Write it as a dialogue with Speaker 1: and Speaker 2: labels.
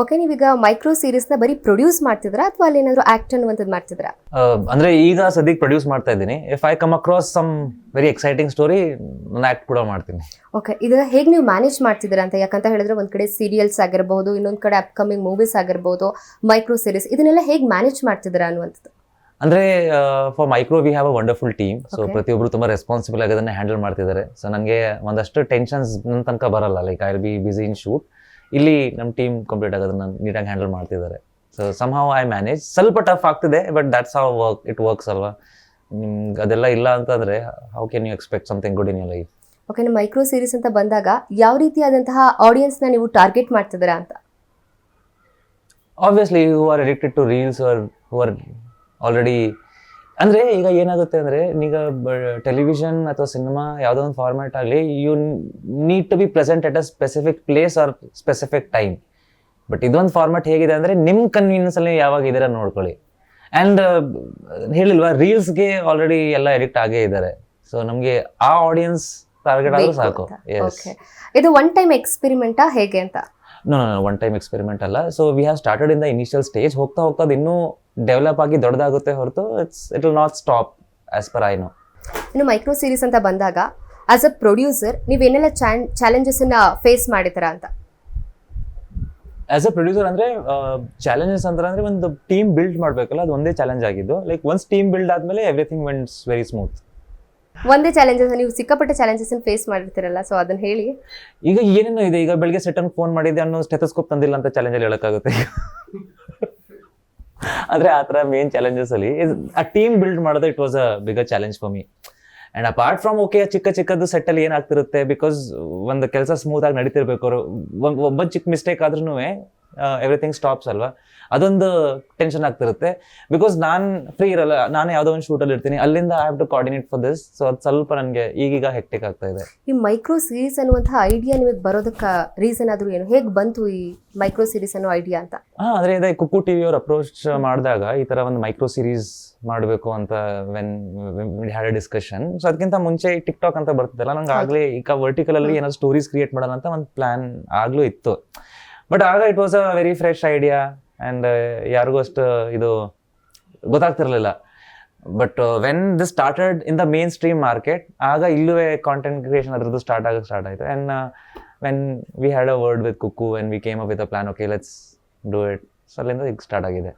Speaker 1: Okay ನೀವೀಗ micro ಸೀರೀಸ್ನ ಬರೀ produce ಮಾಡ್ತಿದ್ರಾ ಅಥವಾ ಅಲ್ಲಿ ಏನಾದ್ರು ಆಕ್ಟ್ ಅನ್ನುವಂಥದ್ದು ಮಾಡ್ತಿದ್ರಾ
Speaker 2: ಅಂದ್ರೆ ಈಗ ಸದ್ಯಕ್ಕೆ ಪ್ರೊಡ್ಯೂಸ್ ಮಾಡ್ತಾ ಇದ್ದೀನಿ. If I come across some very exciting story ನಾನು ಆಕ್ಟ್ ಕೂಡ ಮಾಡ್ತೀನಿ.
Speaker 1: ಓಕೆ ಇದು ಹೇಗೆ ನೀವು ಮ್ಯಾನೇಜ್ ಮಾಡ್ತಿದ್ದೀರಾ ಅಂತ? ಯಾಕಂತ ಹೇಳಿದ್ರೆ ಒಂದು ಕಡೆ ಸೀರಿಯಲ್ಸ್ ಆಗಿರ್ಬೋದು ಇನ್ನೊಂದು ಕಡೆ ಅಪ್ಕಮಿಂಗ್ ಮೂವೀಸ್ ಆಗಿರ್ಬೋದು ಮೈಕ್ರೋ ಸೀರೀಸ್ ಇದನ್ನೆಲ್ಲ ಹೇಗೆ ಮ್ಯಾನೇಜ್ ಮಾಡ್ತಿದ್ದೀರಾ ಅನ್ನುವಂಥದ್ದು?
Speaker 2: ಅಂದ್ರೆ for micro we have a wonderful team so
Speaker 1: ಪ್ರತಿಯೊಬ್ಬರು
Speaker 2: ಪ್ರತಿಯೊಬ್ರು ತುಂಬಾ ರೆಸ್ಪಾನ್ಸಿಬಲ್ ಆಗಿ ಅದನ್ನ ಹ್ಯಾಂಡಲ್ ಮಾಡ್ತಿದ್ದಾರೆ. ಸೊ ನನಗೆ ಒಂದಷ್ಟು ಟೆನ್ಷನ್ಸ್ ನನ್ನ ತನಕ ಬರಲ್ಲ. Like I will be busy in shoot ಇಲ್ಲಿ ನಮ್ಮ ಟೀಮ್ ಕಂಪ್ಲೀಟ್ ಆಗೋದು ನಾನು ನೀಟಾಗಿ ಹ್ಯಾಂಡಲ್ ಮಾಡ್ತಿದ್ದಾರೆ. So some how I manage ಸ್ವಲ್ಪ ಟಫ್ ಆಗ್ತಿದೆ but that's how work it works ಅಲ್ವಾ? ನಿಮ್ಗೆ ಅದೆಲ್ಲ ಇಲ್ಲ ಅಂತಂದ್ರೆ how can you expect something good in your life
Speaker 1: okay ನಿಮ್ಮ ಮೈಕ್ರೋ ಸೀರೀಸ್ ಅಂತ ಬಂದಾಗ ಯಾವ ರೀತಿಯಾದಂತಹ ಆಡಿಯನ್ಸ್ನ ನೀವು ಟಾರ್ಗೆಟ್ ಮಾಡ್ತಿದ್ದೀರಾ ಅಂತ?
Speaker 2: Obviously you are addicted to reels or who are already ಅಂದರೆ ಈಗ ಏನಾಗುತ್ತೆ ಅಂದ್ರೆ ಈಗ ಟೆಲಿವಿಷನ್ ಅಥವಾ ಸಿನಿಮಾ ಯಾವುದೋ ಒಂದು ಫಾರ್ಮ್ಯಾಟ್ ಆಗಲಿ you need to be present at a specific place or specific time but ಇದೊಂದು ಫಾರ್ಮ್ಯಾಟ್ ಹೇಗಿದೆ ಅಂದರೆ ನಿಮ್ಮ ಕನ್ವೀನಿಯನ್ಸಲ್ಲಿ ಯಾವಾಗ ಇದರ ನೋಡ್ಕೊಳ್ಳಿ. ಅಂಡ್ ಹೇಳಿಲ್ವಾ ರೀಲ್ಸ್ಗೆ ಆಲ್ರೆಡಿ ಎಲ್ಲ ಎಡಿಕ್ಟ್ ಆಗೇ ಇದ್ದಾರೆ ಸೊ ನಮಗೆ ಆ ಆಡಿಯನ್ಸ್ ಟಾರ್ಗೆಟ್ ಆದರೂ ಸಾಕು.
Speaker 1: ಇದು ಒನ್ ಟೈಮ್ ಎಕ್ಸ್ಪೆರಿಮೆಂಟಾ ಹೇಗೆ ಅಂತ?
Speaker 2: ನೋ ಒನ್ ಟೈಮ್ ಎಕ್ಸ್ಪೆರಿಮೆಂಟ್ ಅಲ್ಲ. So we have started in the initial stage ಹೋಗ್ತಾ ಹೋಗ್ತಾ ಇನ್ನೂ ಡೆವಲಪ್ ಆಗಿ ದೊಡ್ಡದಾಗುತ್ತೆ ಹೊರತು it's it will not stop as per I know
Speaker 1: ಇನ್ನು ಮೈಕ್ರೋ ಸೀರೀಸ್ ಅಂತ ಬಂದಾಗ ಆಸ್ ಅ ಪ್ರೊಡ್ಯೂಸರ್ ನೀವೇನೆಲ್ಲ ಚಾಲೆಂಜಸ್ ಅನ್ನ ಫೇಸ್ ಮಾಡಿದ್ದೀರಾ ಅಂತ?
Speaker 2: ಆಸ್ ಅ ಪ್ರೊಡ್ಯೂಸರ್ ಅಂದ್ರೆ ಚಾಲೆಂಜಸ್ ಅಂತ ಅಂದ್ರೆ ಒಂದು ಟೀಮ್ ಬಿಲ್ಡ್ ಮಾಡಬೇಕಲ್ಲ ಅದು ಒಂದೇ ಚಾಲೆಂಜ್ ಆಗಿದ್ದು. ಲೈಕ್ ಒನ್ಸ್ ಟೀಮ್ ಬಿಲ್ಡ್ ಆದ್ಮೇಲೆ ಎವ್ರಿಥಿಂಗ್ ವೆಂಟ್ಸ್ ವೆರಿ ಸ್ಮೂತ್
Speaker 1: ಒಂದೇ ಚಾಲೆಂಜಸ್ ನೀವು ಸಿಕ್ಕಾಪಟ್ಟೆ ಚಾಲೆಂಜಸ್ ಫೇಸ್ ಮಾಡಿರ್ತೀರಲ್ಲ ಸೊ ಅದನ್ನ ಹೇಳಿ.
Speaker 2: ಈಗ ಏನೇನೋ ಇದೆ ಈಗ ಬೆಳಗ್ಗೆ ಸೆಟ್ ಅನ್ನು ಫೋನ್ ಮಾಡಿದೆ ಅನ್ನೋ ಸ್ಟೆಥೋಸ್ಕೋಪ್ ತಂದಿಲ್ಲ ಅಂತ ಚಾಲೆಂಜ್ ಅಲ್ಲಿ ಹೇಳಕ್ಕಾಗುತ್ತೆ ಆದ್ರೆ ಆ ಥರ ಮೇನ್ ಚಾಲೆಂಜಸ್ ಅಲ್ಲಿ. ಆ ಟೀಮ್ ಬಿಲ್ಡ್ ಮಾಡೋದು it was a challenge for me and apart from okay ಚಿಕ್ಕ ಚಿಕ್ಕದ್ದು ಸೆಟ್ ಅಲ್ಲಿ ಏನಾಗ್ತಿರುತ್ತೆ ಬಿಕಾಸ್ ಒಂದು ಕೆಲಸ ಸ್ಮೂತ್ ಆಗಿ ನಡೀತಿರ್ಬೇಕು. ಅವ್ರು ಒಂದ್- ಒಬ್ಬ ಚಿಕ್ಕ ಮಿಸ್ಟೇಕ್ ಆದ್ರೂ ಎವ್ರಿಥಿಂಗ್ ಸ್ಟಾಪ್ಸ್ ಅಲ್ವಾ? ಅದೊಂದು ಟೆನ್ಷನ್ ಆಗ್ತಿರುತ್ತೆ. ಬಿಕಾಸ್ ನಾನು ಫ್ರೀ ಇರಲ್ಲ ನಾನು ಯಾವುದೋ ಒಂದು ಶೂಟಲ್ಲಿ ಇರ್ತೀನಿ. ಅಲ್ಲಿಂದ I have to coordinate for this so ಅದು ಸ್ವಲ್ಪ ನನಗೆ ಈಗೀಗ ಹೆಕ್ಟಿಕ್ ಆಗ್ತಾ ಇದೆ.
Speaker 1: ಈ ಮೈಕ್ರೋ ಸೀರೀಸ್ ಅನ್ನುವಂತಹ ಐಡಿಯಾ ನಿಮಗೆ ಬರೋದಕ್ಕೆ ರೀಸನ್ ಆದ್ರೂ ಏನು? ಹೇಗೆ ಬಂತು ಈ ಮೈಕ್ರೋ ಸೀರೀಸ್ ಅನ್ನೋ ಐಡಿಯಾ ಅಂತ?
Speaker 2: ಹಾಂ ಅಂದರೆ ಇದೆ ಕುಕ್ಕು ಟಿವಿ ಅವ್ರು ಅಪ್ರೋಚ್ ಮಾಡಿದಾಗ ಈ ತರ ಒಂದು ಮೈಕ್ರೋ ಸೀರೀಸ್ ಮಾಡಬೇಕು ಅಂತ ವೆನ್ ಹ್ಯಾಡ್ ಡಿಸ್ಕಷನ್ ಸೊ ಅದಕ್ಕಿಂತ ಮುಂಚೆ ಟಿಕ್ ಟಾಕ್ ಅಂತ ಬರ್ತಿದ್ದಲ್ಲ ನಂಗೆ ಆಗ್ಲೇ ಈಗ ವರ್ಟಿಕಲ್ ಅಲ್ಲಿ ಏನಾದ್ರು ಸ್ಟೋರೀಸ್ ಕ್ರಿಯೇಟ್ ಮಾಡೋಣ ಅಂತ ಒಂದು ಪ್ಲಾನ್ ಆಗಲೂ ಇತ್ತು. ಬಟ್ ಆಗ it was a very fresh idea and ಯಾರಿಗೂ ಅಷ್ಟು ಇದು ಗೊತ್ತಾಗ್ತಿರ್ಲಿಲ್ಲ. But when this started in the mainstream market ಆಗ ಇಲ್ಲೂ ಕಾಂಟೆಂಟ್ ಕ್ರಿಯೇಷನ್ ಅದ್ರದ್ದು ಸ್ಟಾರ್ಟ್ ಆಗಕ್ಕೆ ಸ್ಟಾರ್ಟ್ ಆಯಿತು. And when we had a word with Kukku when we came up with a plan okay let's do it so ಅಲ್ಲಿಂದ ಈಗ start ಆಗಿದೆ.